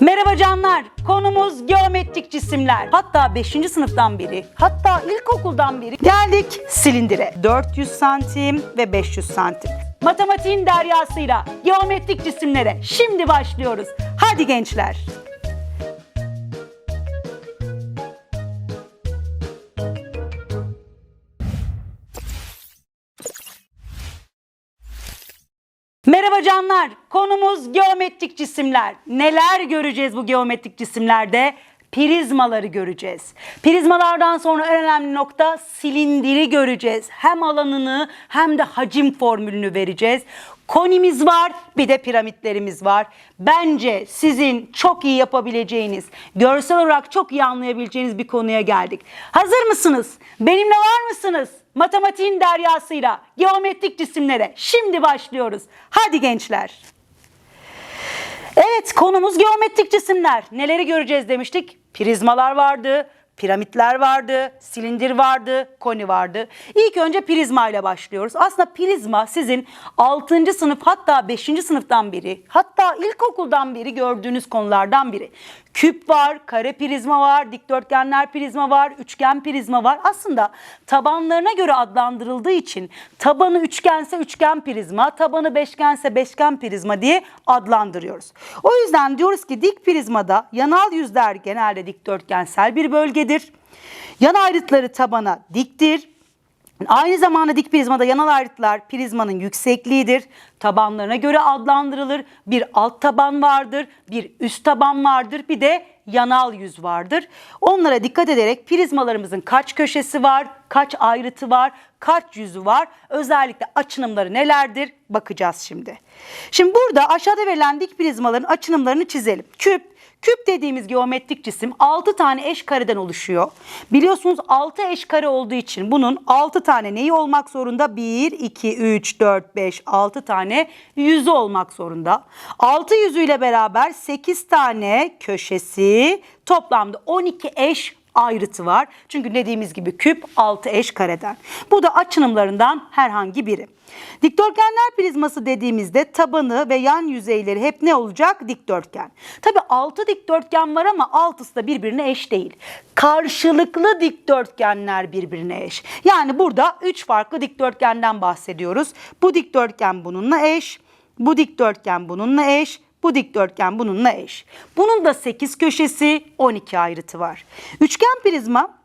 Merhaba canlar. Konumuz geometrik cisimler. Hatta 5. sınıftan beri, hatta ilkokuldan beri geldik silindire. 400 santim ve 500 santim. Matematiğin deryasıyla geometrik cisimlere şimdi başlıyoruz. Hadi gençler. Canlar. Konumuz geometrik cisimler. Neler göreceğiz bu geometrik cisimlerde? Prizmaları göreceğiz. Prizmalardan sonra en önemli nokta silindiri göreceğiz. Hem alanını hem de hacim formülünü vereceğiz. Konimiz var, bir de piramitlerimiz var. Bence sizin çok iyi yapabileceğiniz, görsel olarak çok iyi anlayabileceğiniz bir konuya geldik. Hazır mısınız? Benimle var mısınız? Matematiğin deryasıyla geometrik cisimlere şimdi başlıyoruz. Hadi gençler. Evet konumuz geometrik cisimler. Neleri göreceğiz demiştik? Prizmalar vardı, piramitler vardı, silindir vardı, koni vardı. İlk önce prizma ile başlıyoruz. Aslında prizma sizin 6. sınıf hatta 5. sınıftan biri, hatta ilkokuldan beri gördüğünüz konulardan biri. Küp var, kare prizma var, dikdörtgenler prizma var, üçgen prizma var. Aslında tabanlarına göre adlandırıldığı için tabanı üçgense üçgen prizma, tabanı beşgense beşgen prizma diye adlandırıyoruz. O yüzden diyoruz ki dik prizmada yanal yüzler genelde dikdörtgensel bir bölgedir. Yan ayrıtları tabana diktir. Aynı zamanda dik prizmada yanal ayrıtlar prizmanın yüksekliğidir. Tabanlarına göre adlandırılır. Bir alt taban vardır, bir üst taban vardır, bir de yanal yüz vardır. Onlara dikkat ederek prizmalarımızın kaç köşesi var, kaç ayrıtı var, kaç yüzü var, özellikle açınımları nelerdir bakacağız şimdi. Şimdi burada aşağıda verilen dik prizmaların açınımlarını çizelim. Küp, Küp dediğimiz geometrik cisim 6 tane eş kareden oluşuyor. Biliyorsunuz 6 eş kare olduğu için bunun 6 tane neyi olmak zorunda? 1, 2, 3, 4, 5, 6 tane yüzü olmak zorunda. 6 yüzüyle beraber 8 tane köşesi toplamda 12 eş ayrıtı var. Çünkü dediğimiz gibi küp 6 eş kareden. Bu da açınımlarından herhangi biri. Dikdörtgenler prizması dediğimizde tabanı ve yan yüzeyleri hep ne olacak? Dikdörtgen. Tabi 6 dikdörtgen var ama altısı da birbirine eş değil. Karşılıklı dikdörtgenler birbirine eş. Yani burada 3 farklı dikdörtgenden bahsediyoruz. Bu dikdörtgen bununla eş, bu dikdörtgen bununla eş, bu dikdörtgen bununla eş. Bunun da 8 köşesi, 12 ayrıtı var. Üçgen prizma,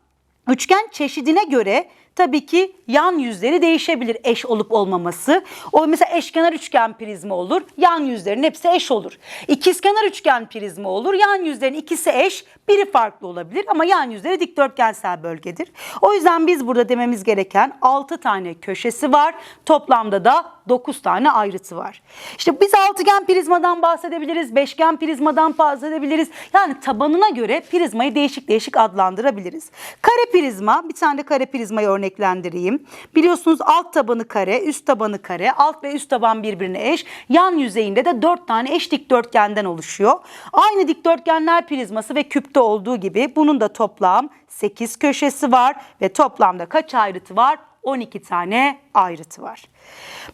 üçgen çeşidine göre tabii ki yan yüzleri değişebilir eş olup olmaması. O mesela eşkenar üçgen prizma olur, yan yüzlerin hepsi eş olur. İkizkenar üçgen prizma olur, yan yüzlerin ikisi eş, biri farklı olabilir ama yan yüzleri dikdörtgensel bölgedir. O yüzden biz burada dememiz gereken 6 tane köşesi var, toplamda da 9 tane ayrıtı var. İşte biz altıgen prizmadan bahsedebiliriz, beşgen prizmadan bahsedebiliriz. Yani tabanına göre prizmayı değişik değişik adlandırabiliriz. Kare prizma, bir tane de kare prizmayı örneklendireyim. Biliyorsunuz alt tabanı kare, üst tabanı kare, alt ve üst taban birbirine eş. Yan yüzeyinde de 4 tane eş dikdörtgenden oluşuyor. Aynı dikdörtgenler prizması ve küpte olduğu gibi bunun da toplam 8 köşesi var ve toplamda kaç ayrıtı var? 12 tane ayrıtı var.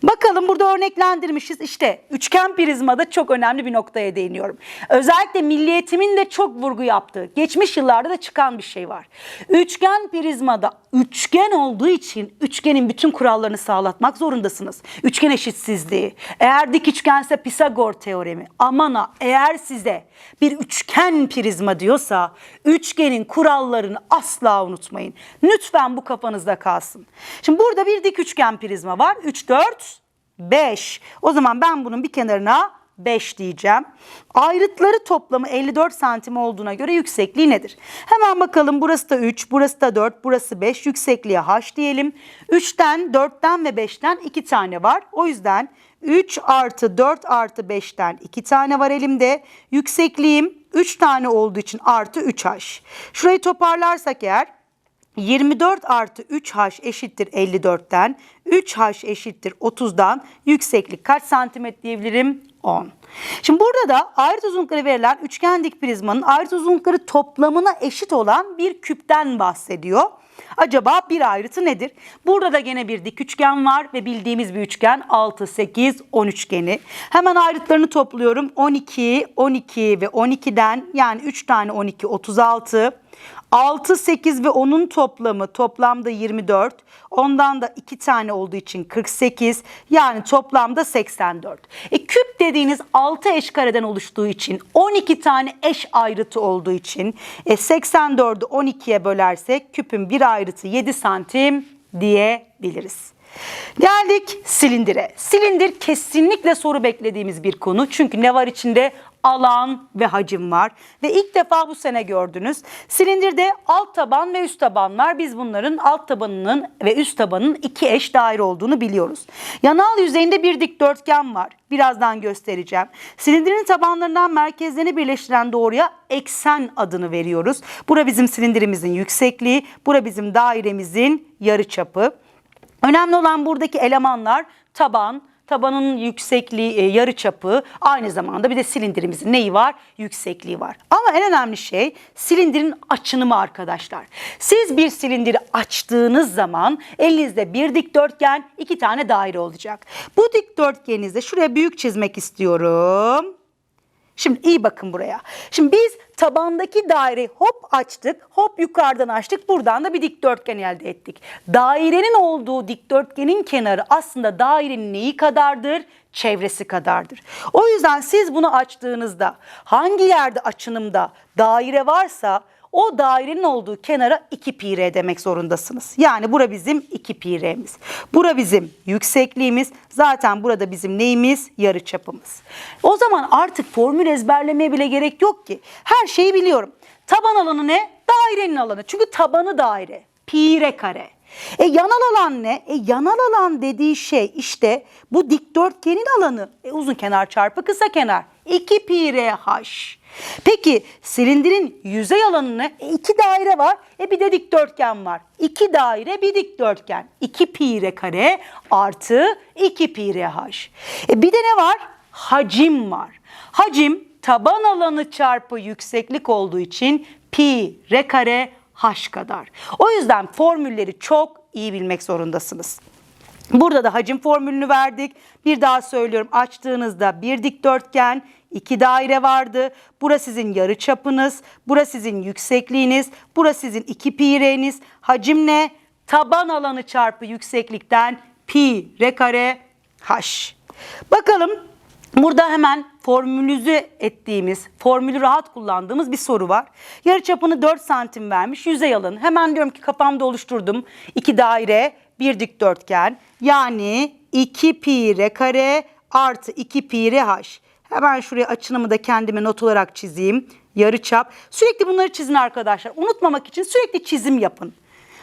Bakalım burada örneklendirmişiz. İşte üçgen prizmada çok önemli bir noktaya değiniyorum. Özellikle milli eğitimin de çok vurgu yaptığı, geçmiş yıllarda da çıkan bir şey var. Üçgen prizmada üçgen olduğu için üçgenin bütün kurallarını sağlatmak zorundasınız. Üçgen eşitsizliği, eğer dik üçgense Pisagor teoremi, amana eğer size bir üçgen prizma diyorsa üçgenin kurallarını asla unutmayın. Lütfen bu kafanızda kalsın. Şimdi burada bir dik üçgen prizma var. 3, 4, 5. O zaman ben bunun bir kenarına 5 diyeceğim. Ayrıtları toplamı 54 santim olduğuna göre yüksekliği nedir? Hemen bakalım burası da 3, burası da 4, burası 5. Yüksekliğe h diyelim. 3'ten, 4'ten ve 5'ten 2 tane var. O yüzden 3 artı 4 artı 5'ten 2 tane var elimde. Yüksekliğim 3 tane olduğu için artı 3h. Şurayı toparlarsak eğer 24 artı 3h eşittir 54'ten. 3h eşittir 30'dan. Yükseklik kaç santimetre diyebilirim? 10. Şimdi burada da ayrıt uzunlukları verilen üçgen dik prizmanın ayrıt uzunlukları toplamına eşit olan bir küpten bahsediyor. Acaba bir ayrıtı nedir? Burada da gene bir dik üçgen var ve bildiğimiz bir üçgen 6, 8, 10 üçgeni. Hemen ayrıtlarını topluyorum. 12, 12 ve 12'den yani 3 tane 12, 36. 6, 8 ve 10'un toplamı toplamda 24. Ondan da 2 tane olduğu için 48. Yani toplamda 84. E, küp dediğiniz 6 eş kareden oluştuğu için 12 tane eş ayrıtı olduğu için e, 84'ü 12'ye bölersek küpün bir ayrıtı 7 santim diyebiliriz. Geldik silindire. Silindir kesinlikle soru beklediğimiz bir konu. Çünkü ne var içinde? Alan ve hacim var. Ve ilk defa bu sene gördünüz. Silindirde alt taban ve üst taban var. Biz bunların alt tabanının ve üst tabanının iki eş daire olduğunu biliyoruz. Yanal yüzeyinde bir dikdörtgen var. Birazdan göstereceğim. Silindirin tabanlarından merkezlerini birleştiren doğruya eksen adını veriyoruz. Bura bizim silindirimizin yüksekliği, bura bizim dairemizin yarıçapı. Önemli olan buradaki elemanlar taban, tabanın yüksekliği, e, yarıçapı, aynı zamanda bir de silindirimizin neyi var? Yüksekliği var. Ama en önemli şey silindirin açınımı arkadaşlar. Siz bir silindiri açtığınız zaman elinizde bir dikdörtgen, iki tane daire olacak. Bu dikdörtgeninizde şuraya büyük çizmek istiyorum. Şimdi iyi bakın buraya. Şimdi biz tabandaki daireyi hop açtık, hop yukarıdan açtık. Buradan da bir dikdörtgen elde ettik. Dairenin olduğu dikdörtgenin kenarı aslında dairenin neyi kadardır? Çevresi kadardır. O yüzden siz bunu açtığınızda hangi yerde açınımda daire varsa o dairenin olduğu kenara 2 pi r demek zorundasınız. Yani bura bizim 2 pi r'miz. Bura bizim yüksekliğimiz. Zaten burada bizim neyimiz? Yarıçapımız. O zaman artık formül ezberlemeye bile gerek yok ki. Her şeyi biliyorum. Taban alanı ne? Dairenin alanı. Çünkü tabanı daire. Pi r kare. E yanal alan ne? E yanal alan dediği şey işte bu dikdörtgenin alanı. E uzun kenar çarpı kısa kenar. 2 pi r h. Peki silindirin yüzey alanı ne? E, iki daire var. E bir de dikdörtgen var. İki daire bir dikdörtgen. 2 pi r kare artı 2 pi r h. E bir de ne var? Hacim var. Hacim taban alanı çarpı yükseklik olduğu için pi r kare h kadar. O yüzden formülleri çok iyi bilmek zorundasınız. Burada da hacim formülünü verdik. Bir daha söylüyorum. Açtığınızda bir dikdörtgen, iki daire vardı. Burası sizin yarı çapınız, burası sizin yüksekliğiniz, burası sizin iki pi r'niz. Hacim ne? Taban alanı çarpı yükseklikten pi r kare h. Bakalım Burada hemen formülüze ettiğimiz, formülü rahat kullandığımız bir soru var. Yarıçapını 4 santim vermiş, yüzey alanı. Hemen diyorum ki kafamda oluşturdum. iki daire, bir dikdörtgen. Yani 2 pi r kare artı 2 pi r h. Hemen şuraya açınımı da kendime not olarak çizeyim. Yarıçap. Sürekli bunları çizin arkadaşlar. Unutmamak için sürekli çizim yapın.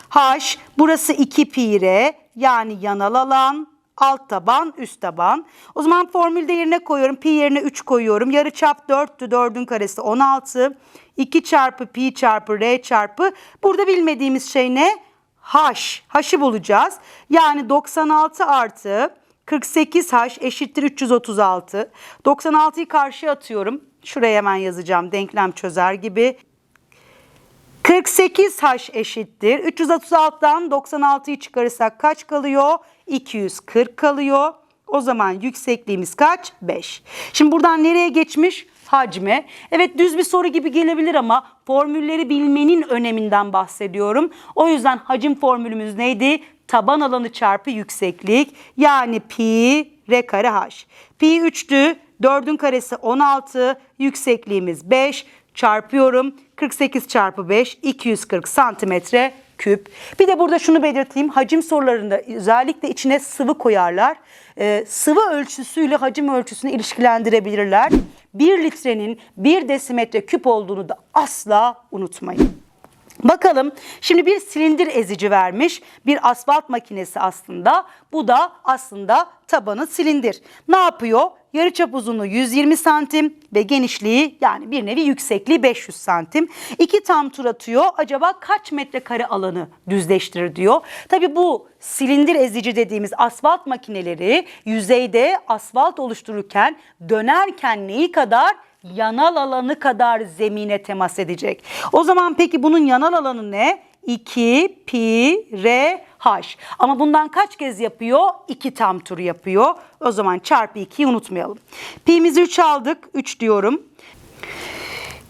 H, burası 2 pi r yani yanal alan alt taban, üst taban. O zaman formülde yerine koyuyorum. Pi yerine 3 koyuyorum. Yarı çap 4'tü. 4'ün karesi 16. 2 çarpı pi çarpı r çarpı. Burada bilmediğimiz şey ne? H. H'ı bulacağız. Yani 96 artı 48H eşittir 336. 96'yı karşıya atıyorum. Şuraya hemen yazacağım denklem çözer gibi. 48H eşittir. 336'dan 96'yı çıkarırsak kaç kalıyor? 240 kalıyor. O zaman yüksekliğimiz kaç? 5. Şimdi buradan nereye geçmiş? Hacme. Evet düz bir soru gibi gelebilir ama formülleri bilmenin öneminden bahsediyorum. O yüzden hacim formülümüz neydi? Taban alanı çarpı yükseklik. Yani pi r kare h. Pi 3'tü. 4'ün karesi 16. Yüksekliğimiz 5 çarpıyorum. 48 çarpı 5 240 santimetre küp. Bir de burada şunu belirteyim. Hacim sorularında özellikle içine sıvı koyarlar. Ee, sıvı ölçüsüyle hacim ölçüsünü ilişkilendirebilirler. 1 litrenin 1 desimetre küp olduğunu da asla unutmayın. Bakalım şimdi bir silindir ezici vermiş bir asfalt makinesi aslında bu da aslında tabanı silindir. Ne yapıyor? Yarıçap uzunluğu 120 santim ve genişliği yani bir nevi yüksekliği 500 santim. İki tam tur atıyor. Acaba kaç metrekare alanı düzleştirir diyor. Tabi bu silindir ezici dediğimiz asfalt makineleri yüzeyde asfalt oluştururken dönerken neyi kadar yanal alanı kadar zemine temas edecek. O zaman peki bunun yanal alanı ne? 2 pi r h. Ama bundan kaç kez yapıyor? 2 tam tur yapıyor. O zaman çarpı 2'yi unutmayalım. Pi'mizi 3 aldık. 3 diyorum.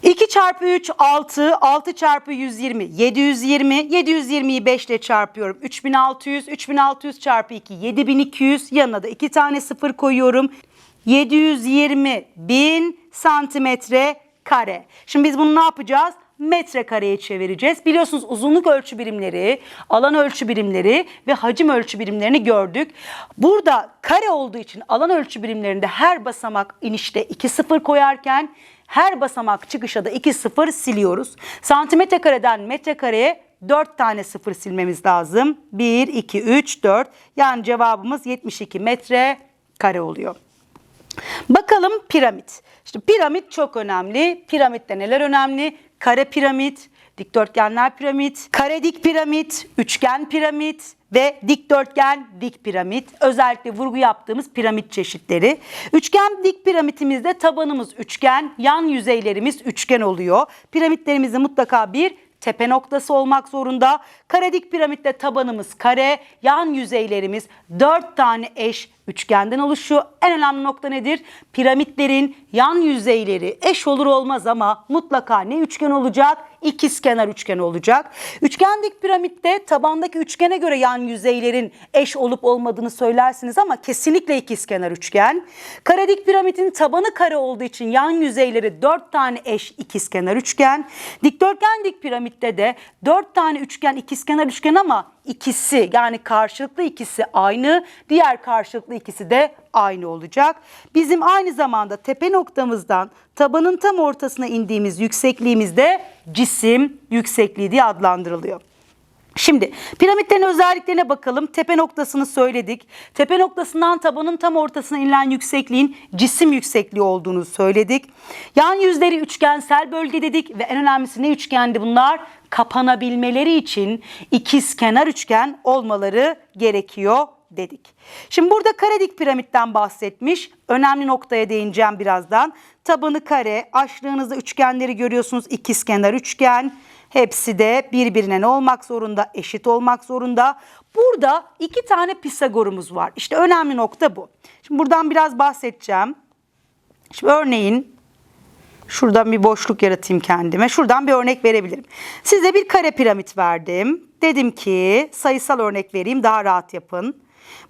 2 çarpı 3 6, 6 çarpı 120 720, 720'yi 5 ile çarpıyorum 3600, 3600 çarpı 2 7200 yanına da 2 tane sıfır koyuyorum 720 bin santimetre kare. Şimdi biz bunu ne yapacağız? metrekareye çevireceğiz. Biliyorsunuz uzunluk ölçü birimleri, alan ölçü birimleri ve hacim ölçü birimlerini gördük. Burada kare olduğu için alan ölçü birimlerinde her basamak inişte 2 sıfır koyarken her basamak çıkışa da 2 sıfır siliyoruz. Santimetre kareden metrekareye 4 tane sıfır silmemiz lazım. 1, 2, 3, 4. Yani cevabımız 72 metre kare oluyor. Bakalım piramit. İşte piramit çok önemli. Piramitte neler önemli? Kare piramit, dikdörtgenler piramit, kare dik piramit, üçgen piramit ve dikdörtgen dik piramit. Özellikle vurgu yaptığımız piramit çeşitleri. Üçgen dik piramitimizde tabanımız üçgen, yan yüzeylerimiz üçgen oluyor. Piramitlerimizin mutlaka bir tepe noktası olmak zorunda. Kare dik piramitte tabanımız kare, yan yüzeylerimiz dört tane eş üçgenden oluşuyor. En önemli nokta nedir? Piramitlerin yan yüzeyleri eş olur olmaz ama mutlaka ne üçgen olacak? İkizkenar üçgen olacak. Üçgen dik piramitte tabandaki üçgene göre yan yüzeylerin eş olup olmadığını söylersiniz ama kesinlikle ikizkenar üçgen. Kare dik piramitin tabanı kare olduğu için yan yüzeyleri dört tane eş ikizkenar üçgen. Dikdörtgen dik piramitte de dört tane üçgen ikizkenar üçgen ama ikisi yani karşılıklı ikisi aynı, diğer karşılıklı ikisi de aynı olacak. Bizim aynı zamanda tepe noktamızdan tabanın tam ortasına indiğimiz yüksekliğimiz de cisim yüksekliği diye adlandırılıyor. Şimdi piramitlerin özelliklerine bakalım. Tepe noktasını söyledik. Tepe noktasından tabanın tam ortasına inilen yüksekliğin cisim yüksekliği olduğunu söyledik. Yan yüzleri üçgensel bölge dedik ve en önemlisi ne üçgendi bunlar? Kapanabilmeleri için ikiz kenar üçgen olmaları gerekiyor dedik. Şimdi burada kare dik piramitten bahsetmiş. Önemli noktaya değineceğim birazdan. Tabanı kare, açtığınızda üçgenleri görüyorsunuz. İkizkenar üçgen. Hepsi de birbirine ne olmak zorunda? Eşit olmak zorunda. Burada iki tane Pisagorumuz var. İşte önemli nokta bu. Şimdi buradan biraz bahsedeceğim. Şimdi örneğin şuradan bir boşluk yaratayım kendime. Şuradan bir örnek verebilirim. Size bir kare piramit verdim. Dedim ki sayısal örnek vereyim daha rahat yapın.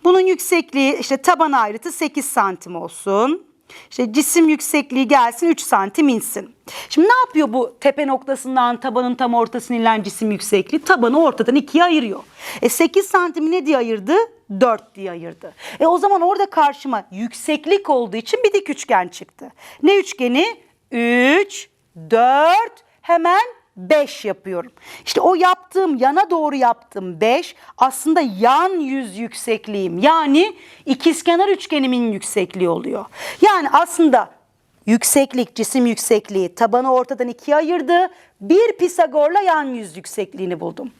Bunun yüksekliği işte taban ayrıtı 8 santim olsun. İşte cisim yüksekliği gelsin 3 santim insin. Şimdi ne yapıyor bu tepe noktasından tabanın tam ortasına inilen cisim yüksekliği? Tabanı ortadan ikiye ayırıyor. E 8 santimi ne diye ayırdı? 4 diye ayırdı. E o zaman orada karşıma yükseklik olduğu için bir dik üçgen çıktı. Ne üçgeni? 3, 4, hemen 5 yapıyorum. İşte o yaptığım yana doğru yaptığım 5 aslında yan yüz yüksekliğim. Yani ikizkenar üçgenimin yüksekliği oluyor. Yani aslında yükseklik, cisim yüksekliği tabanı ortadan ikiye ayırdı. Bir Pisagor'la yan yüz yüksekliğini buldum.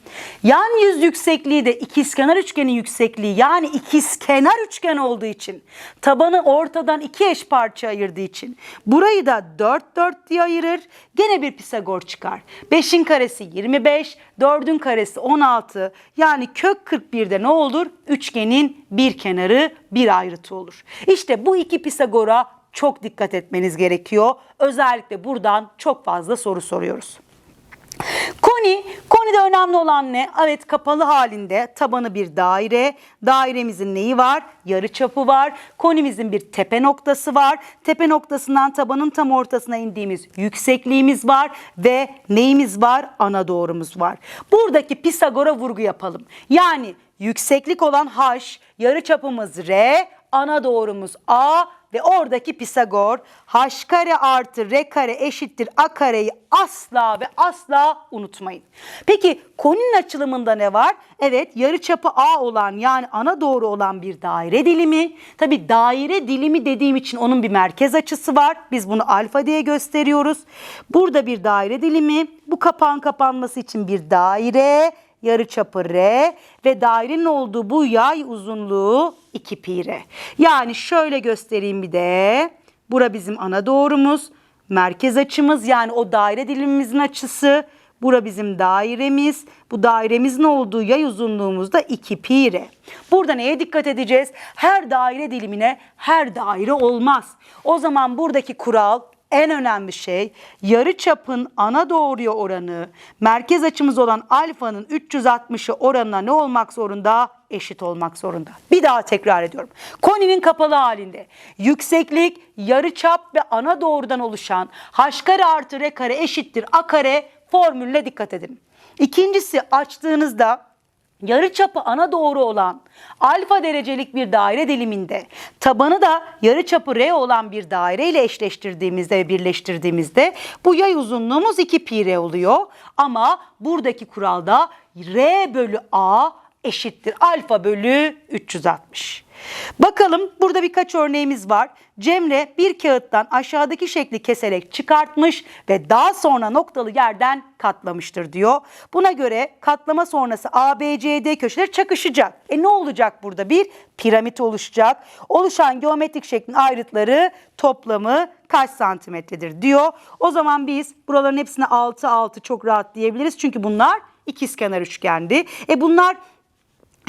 Yan yüz yüksekliği de ikizkenar üçgenin yüksekliği yani ikizkenar üçgen olduğu için tabanı ortadan iki eş parça ayırdığı için burayı da 4 4 diye ayırır. Gene bir Pisagor çıkar. 5'in karesi 25, 4'ün karesi 16. Yani kök 41'de ne olur? Üçgenin bir kenarı bir ayrıtı olur. İşte bu iki Pisagor'a çok dikkat etmeniz gerekiyor. Özellikle buradan çok fazla soru soruyoruz. Koni, konide önemli olan ne? Evet kapalı halinde tabanı bir daire. Dairemizin neyi var? Yarı çapı var. Konimizin bir tepe noktası var. Tepe noktasından tabanın tam ortasına indiğimiz yüksekliğimiz var ve neyimiz var? Ana doğrumuz var. Buradaki Pisagor'a vurgu yapalım. Yani yükseklik olan h, yarı çapımız r, ana doğrumuz a ve oradaki Pisagor h kare artı r kare eşittir a kareyi asla ve asla unutmayın. Peki koninin açılımında ne var? Evet yarıçapı a olan yani ana doğru olan bir daire dilimi. Tabi daire dilimi dediğim için onun bir merkez açısı var. Biz bunu alfa diye gösteriyoruz. Burada bir daire dilimi. Bu kapağın kapanması için bir daire yarıçapı r ve dairenin olduğu bu yay uzunluğu 2 pi r. Yani şöyle göstereyim bir de. Bura bizim ana doğrumuz. Merkez açımız yani o daire dilimimizin açısı. Bura bizim dairemiz. Bu dairemizin olduğu yay uzunluğumuz da 2 pi r. Burada neye dikkat edeceğiz? Her daire dilimine her daire olmaz. O zaman buradaki kural en önemli şey yarı çapın ana doğruya oranı merkez açımız olan alfanın 360'ı oranına ne olmak zorunda? Eşit olmak zorunda. Bir daha tekrar ediyorum. Koninin kapalı halinde yükseklik, yarı çap ve ana doğrudan oluşan h kare artı r kare eşittir a kare formülüne dikkat edin. İkincisi açtığınızda yarı çapı ana doğru olan alfa derecelik bir daire diliminde tabanı da yarı çapı r olan bir daire ile eşleştirdiğimizde ve birleştirdiğimizde bu yay uzunluğumuz 2 pi r oluyor. Ama buradaki kuralda r bölü a eşittir alfa bölü 360. Bakalım burada birkaç örneğimiz var. Cemre bir kağıttan aşağıdaki şekli keserek çıkartmış ve daha sonra noktalı yerden katlamıştır diyor. Buna göre katlama sonrası ABCD köşeleri çakışacak. E ne olacak burada? Bir piramit oluşacak. Oluşan geometrik şeklin ayrıtları toplamı kaç santimetredir diyor. O zaman biz buraların hepsine 6 6 çok rahat diyebiliriz. Çünkü bunlar ikizkenar üçgendi. E bunlar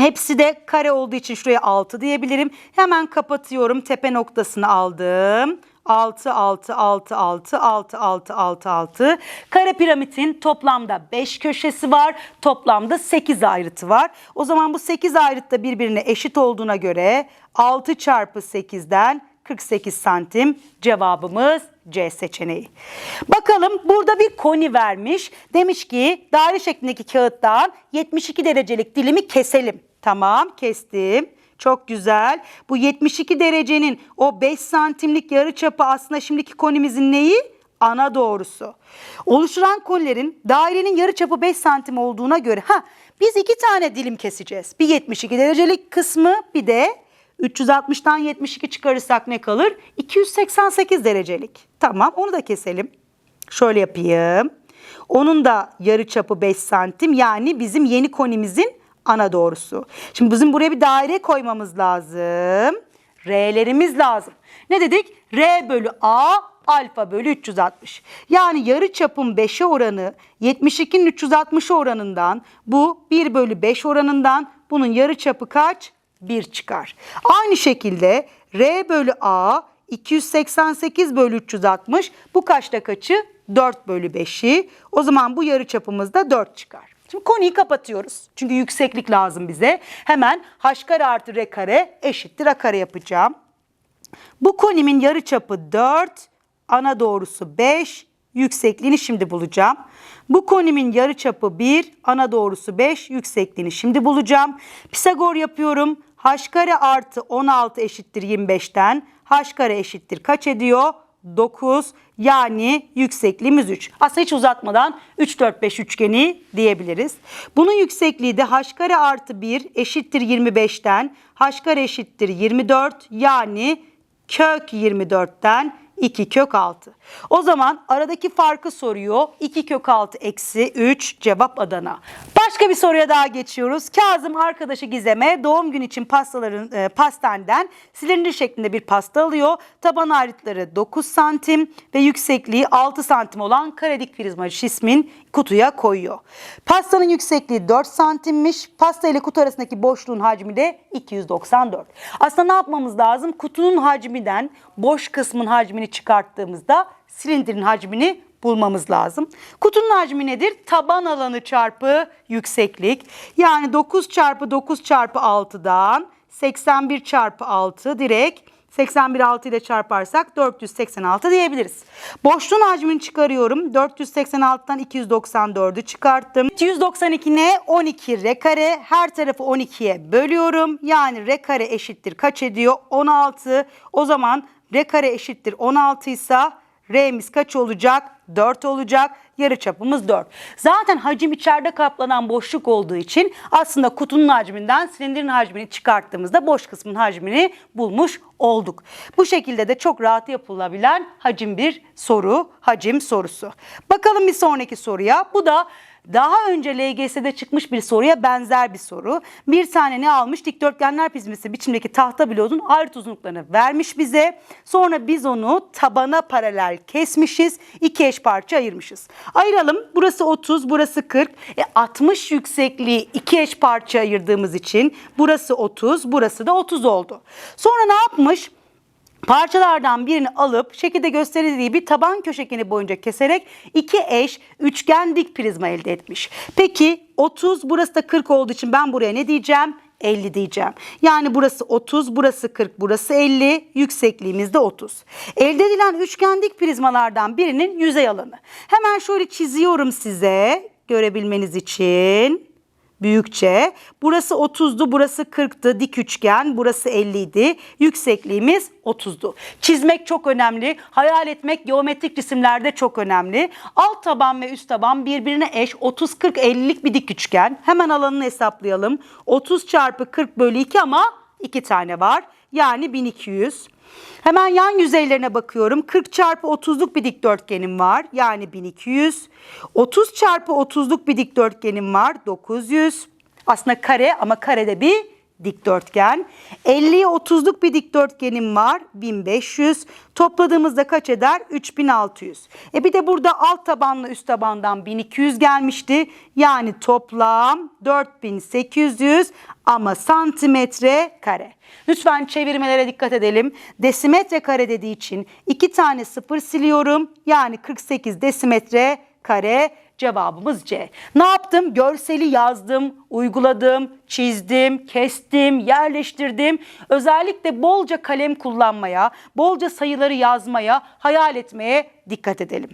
Hepsi de kare olduğu için şuraya 6 diyebilirim. Hemen kapatıyorum. Tepe noktasını aldım. 6 6 6 6 6 6 6 6. Kare piramidin toplamda 5 köşesi var. Toplamda 8 ayrıtı var. O zaman bu 8 ayrıt da birbirine eşit olduğuna göre 6 çarpı 8'den 48 santim cevabımız C seçeneği. Bakalım burada bir koni vermiş. Demiş ki daire şeklindeki kağıttan 72 derecelik dilimi keselim. Tamam kestim. Çok güzel. Bu 72 derecenin o 5 santimlik yarı çapı aslında şimdiki konimizin neyi? Ana doğrusu. Oluşturan konilerin dairenin yarı çapı 5 santim olduğuna göre ha biz iki tane dilim keseceğiz. Bir 72 derecelik kısmı bir de 360'tan 72 çıkarırsak ne kalır? 288 derecelik. Tamam onu da keselim. Şöyle yapayım. Onun da yarı çapı 5 santim yani bizim yeni konimizin ana doğrusu. Şimdi bizim buraya bir daire koymamız lazım. R'lerimiz lazım. Ne dedik? R bölü A alfa bölü 360. Yani yarı çapın 5'e oranı 72'nin 360 oranından bu 1 bölü 5 oranından bunun yarı çapı kaç? 1 çıkar. Aynı şekilde R bölü A 288 bölü 360 bu kaçta kaçı? 4 bölü 5'i. O zaman bu yarı çapımız da 4 çıkar. Şimdi konuyu kapatıyoruz. Çünkü yükseklik lazım bize. Hemen h kare artı r kare eşittir a kare yapacağım. Bu konimin yarı çapı 4, ana doğrusu 5, yüksekliğini şimdi bulacağım. Bu konimin yarı çapı 1, ana doğrusu 5, yüksekliğini şimdi bulacağım. Pisagor yapıyorum. h kare artı 16 eşittir 25'ten. h kare eşittir kaç ediyor? 9 yani yüksekliğimiz 3. Aslında hiç uzatmadan 3 4 5 üçgeni diyebiliriz. Bunun yüksekliği de h kare artı 1 eşittir 25'ten h kare eşittir 24 yani kök 24'ten 2 kök 6. O zaman aradaki farkı soruyor. 2 kök 6 eksi 3 cevap Adana. Başka bir soruya daha geçiyoruz. Kazım arkadaşı Gizem'e doğum günü için pastaların e, pastaneden silindir şeklinde bir pasta alıyor. Taban ayrıtları 9 santim ve yüksekliği 6 santim olan karedik prizma şismin kutuya koyuyor. Pastanın yüksekliği 4 santimmiş. Pasta ile kutu arasındaki boşluğun hacmi de 294. Aslında ne yapmamız lazım? Kutunun hacminden boş kısmın hacmini çıkarttığımızda silindirin hacmini bulmamız lazım. Kutunun hacmi nedir? Taban alanı çarpı yükseklik. Yani 9 çarpı 9 çarpı 6'dan 81 çarpı 6 direkt 81 6 ile çarparsak 486 diyebiliriz. Boşluğun hacmini çıkarıyorum. 486'dan 294'ü çıkarttım. 292 ne? 12 r kare. Her tarafı 12'ye bölüyorum. Yani r kare eşittir kaç ediyor? 16. O zaman r kare eşittir 16 ise R'miz kaç olacak? 4 olacak. Yarı çapımız 4. Zaten hacim içeride kaplanan boşluk olduğu için aslında kutunun hacminden silindirin hacmini çıkarttığımızda boş kısmın hacmini bulmuş olduk. Bu şekilde de çok rahat yapılabilen hacim bir soru, hacim sorusu. Bakalım bir sonraki soruya. Bu da daha önce LGS'de çıkmış bir soruya benzer bir soru. Bir tane ne almış? Dikdörtgenler prizması biçimdeki tahta blozun ayrıt uzunluklarını vermiş bize. Sonra biz onu tabana paralel kesmişiz. iki eş parça ayırmışız. Ayıralım. Burası 30, burası 40. E 60 yüksekliği iki eş parça ayırdığımız için burası 30, burası da 30 oldu. Sonra ne yapmış? Parçalardan birini alıp şekilde gösterildiği bir taban köşegeni boyunca keserek iki eş üçgen dik prizma elde etmiş. Peki 30 burası da 40 olduğu için ben buraya ne diyeceğim? 50 diyeceğim. Yani burası 30, burası 40, burası 50, yüksekliğimiz de 30. Elde edilen üçgen dik prizmalardan birinin yüzey alanı. Hemen şöyle çiziyorum size görebilmeniz için büyükçe. Burası 30'du, burası 40'tı dik üçgen, burası 50 idi. Yüksekliğimiz 30'du. Çizmek çok önemli. Hayal etmek geometrik cisimlerde çok önemli. Alt taban ve üst taban birbirine eş 30 40 50'lik bir dik üçgen. Hemen alanını hesaplayalım. 30 çarpı 40 bölü 2 ama 2 tane var. Yani 1200. Hemen yan yüzeylerine bakıyorum. 40 çarpı 30'luk bir dikdörtgenim var. Yani 1200. 30 çarpı 30'luk bir dikdörtgenim var. 900. Aslında kare ama karede bir dikdörtgen. 50'ye 30'luk bir dikdörtgenim var. 1500. Topladığımızda kaç eder? 3600. E bir de burada alt tabanla üst tabandan 1200 gelmişti. Yani toplam 4800 ama santimetre kare. Lütfen çevirmelere dikkat edelim. Desimetre kare dediği için iki tane sıfır siliyorum. Yani 48 desimetre kare cevabımız C. Ne yaptım? Görseli yazdım, uyguladım, çizdim, kestim, yerleştirdim. Özellikle bolca kalem kullanmaya, bolca sayıları yazmaya, hayal etmeye dikkat edelim.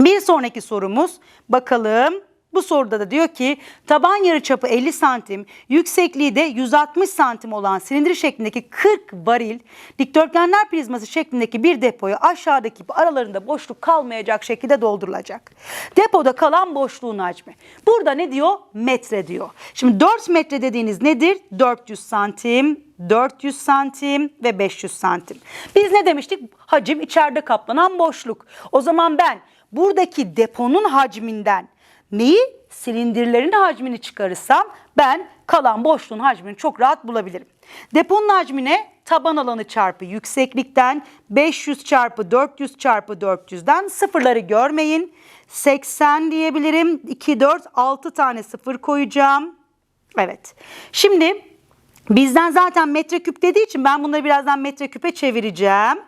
Bir sonraki sorumuz bakalım. Bu soruda da diyor ki taban yarıçapı 50 santim, yüksekliği de 160 santim olan silindir şeklindeki 40 varil dikdörtgenler prizması şeklindeki bir depoyu aşağıdaki aralarında boşluk kalmayacak şekilde doldurulacak. Depoda kalan boşluğun hacmi. Burada ne diyor? Metre diyor. Şimdi 4 metre dediğiniz nedir? 400 santim, 400 santim ve 500 santim. Biz ne demiştik? Hacim içeride kaplanan boşluk. O zaman ben buradaki deponun hacminden neyi? Silindirlerin hacmini çıkarırsam ben kalan boşluğun hacmini çok rahat bulabilirim. Deponun hacmine taban alanı çarpı yükseklikten 500 çarpı 400 çarpı 400'den sıfırları görmeyin. 80 diyebilirim. 2, 4, 6 tane sıfır koyacağım. Evet. Şimdi bizden zaten metreküp dediği için ben bunları birazdan metreküpe çevireceğim.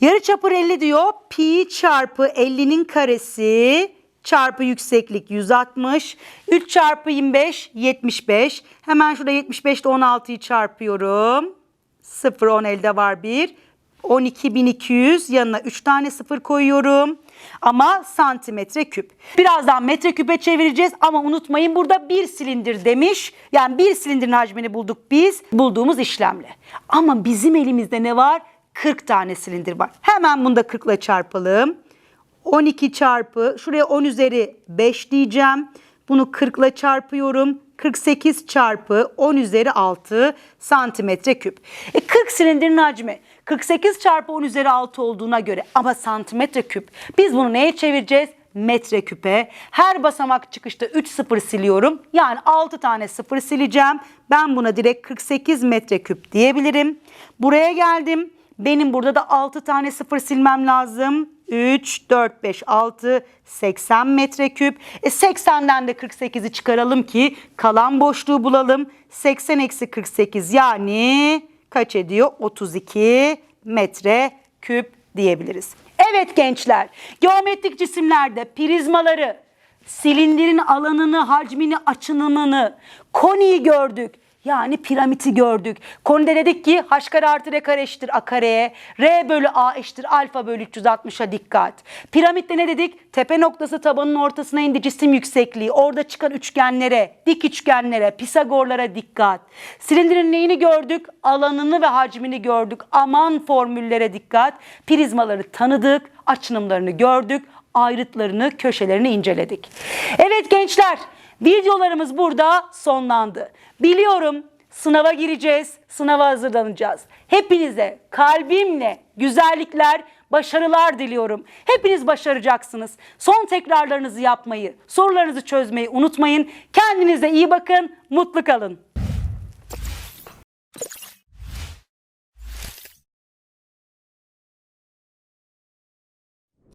Yarı çapı 50 diyor. Pi çarpı 50'nin karesi çarpı yükseklik 160. 3 çarpı 25 75. Hemen şurada 75 ile 16'yı çarpıyorum. 0 10 elde var 1. 12.200 yanına 3 tane sıfır koyuyorum. Ama santimetre küp. Birazdan metre küpe çevireceğiz ama unutmayın burada bir silindir demiş. Yani bir silindirin hacmini bulduk biz bulduğumuz işlemle. Ama bizim elimizde ne var? 40 tane silindir var. Hemen bunu da 40 ile çarpalım. 12 çarpı şuraya 10 üzeri 5 diyeceğim. Bunu 40 ile çarpıyorum. 48 çarpı 10 üzeri 6 santimetre küp. E 40 silindirin hacmi 48 çarpı 10 üzeri 6 olduğuna göre ama santimetre küp. Biz bunu neye çevireceğiz? Metre küpe. Her basamak çıkışta 3 sıfır siliyorum. Yani 6 tane sıfır sileceğim. Ben buna direkt 48 metre küp diyebilirim. Buraya geldim. Benim burada da 6 tane sıfır silmem lazım. 3, 4, 5, 6, 80 metreküp. E 80'den de 48'i çıkaralım ki kalan boşluğu bulalım. 80 eksi 48 yani kaç ediyor? 32 metre küp diyebiliriz. Evet gençler, geometrik cisimlerde prizmaları, silindirin alanını, hacmini, açınımını, koniyi gördük. Yani piramiti gördük. Konuda dedik ki h kare artı r kare eşittir a kareye. R bölü a eşittir alfa bölü 360'a dikkat. Piramitte ne dedik? Tepe noktası tabanın ortasına indi cisim yüksekliği. Orada çıkan üçgenlere, dik üçgenlere, Pisagorlara dikkat. Silindirin neyini gördük? Alanını ve hacmini gördük. Aman formüllere dikkat. Prizmaları tanıdık. Açınımlarını gördük. Ayrıtlarını, köşelerini inceledik. Evet gençler, Videolarımız burada sonlandı. Biliyorum sınava gireceğiz, sınava hazırlanacağız. Hepinize kalbimle güzellikler, başarılar diliyorum. Hepiniz başaracaksınız. Son tekrarlarınızı yapmayı, sorularınızı çözmeyi unutmayın. Kendinize iyi bakın, mutlu kalın.